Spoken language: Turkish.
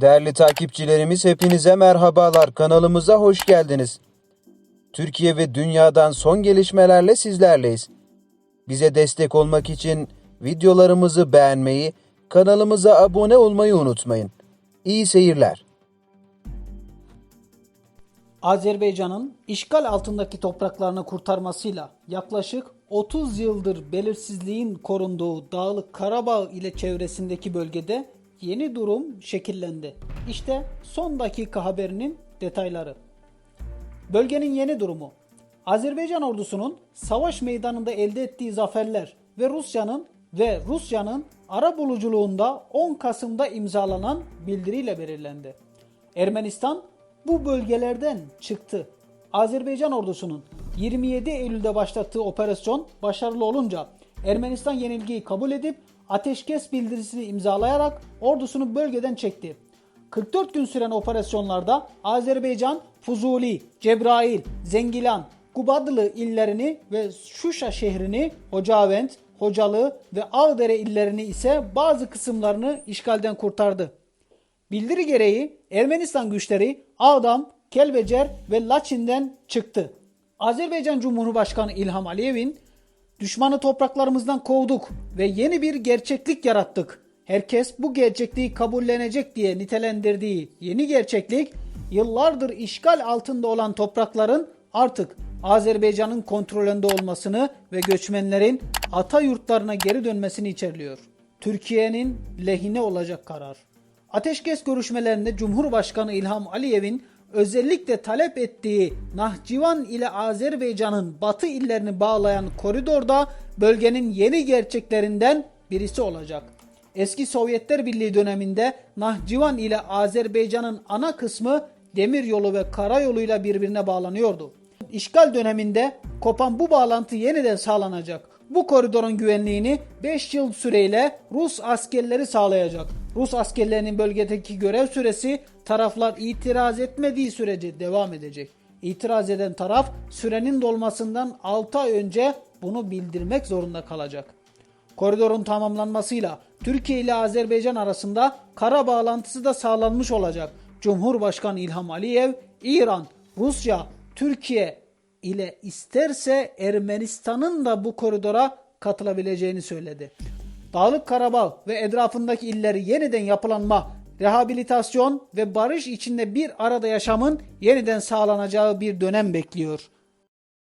Değerli takipçilerimiz hepinize merhabalar. Kanalımıza hoş geldiniz. Türkiye ve dünyadan son gelişmelerle sizlerleyiz. Bize destek olmak için videolarımızı beğenmeyi, kanalımıza abone olmayı unutmayın. İyi seyirler. Azerbaycan'ın işgal altındaki topraklarını kurtarmasıyla yaklaşık 30 yıldır belirsizliğin korunduğu Dağlık Karabağ ile çevresindeki bölgede yeni durum şekillendi. İşte son dakika haberinin detayları. Bölgenin yeni durumu. Azerbaycan ordusunun savaş meydanında elde ettiği zaferler ve Rusya'nın ve Rusya'nın ara buluculuğunda 10 Kasım'da imzalanan bildiriyle belirlendi. Ermenistan bu bölgelerden çıktı. Azerbaycan ordusunun 27 Eylül'de başlattığı operasyon başarılı olunca Ermenistan yenilgiyi kabul edip ateşkes bildirisini imzalayarak ordusunu bölgeden çekti. 44 gün süren operasyonlarda Azerbaycan Fuzuli, Cebrail, Zengilan, Kubadlı illerini ve Şuşa şehrini, Hocavent, Hocalı ve Ağdere illerini ise bazı kısımlarını işgalden kurtardı. Bildiri gereği Ermenistan güçleri Ağdam, Kelbecer ve Laçin'den çıktı. Azerbaycan Cumhurbaşkanı İlham Aliyev'in düşmanı topraklarımızdan kovduk ve yeni bir gerçeklik yarattık. Herkes bu gerçekliği kabullenecek diye nitelendirdiği yeni gerçeklik yıllardır işgal altında olan toprakların artık Azerbaycan'ın kontrolünde olmasını ve göçmenlerin ata yurtlarına geri dönmesini içerliyor. Türkiye'nin lehine olacak karar. Ateşkes görüşmelerinde Cumhurbaşkanı İlham Aliyev'in özellikle talep ettiği Nahçıvan ile Azerbaycan'ın batı illerini bağlayan koridorda bölgenin yeni gerçeklerinden birisi olacak. Eski Sovyetler Birliği döneminde Nahçıvan ile Azerbaycan'ın ana kısmı demiryolu ve karayoluyla birbirine bağlanıyordu. İşgal döneminde kopan bu bağlantı yeniden sağlanacak. Bu koridorun güvenliğini 5 yıl süreyle Rus askerleri sağlayacak. Rus askerlerinin bölgedeki görev süresi taraflar itiraz etmediği sürece devam edecek. İtiraz eden taraf sürenin dolmasından 6 ay önce bunu bildirmek zorunda kalacak. Koridorun tamamlanmasıyla Türkiye ile Azerbaycan arasında kara bağlantısı da sağlanmış olacak. Cumhurbaşkanı İlham Aliyev, İran, Rusya, Türkiye ile isterse Ermenistan'ın da bu koridora katılabileceğini söyledi. Dağlık Karabağ ve etrafındaki illeri yeniden yapılanma, rehabilitasyon ve barış içinde bir arada yaşamın yeniden sağlanacağı bir dönem bekliyor.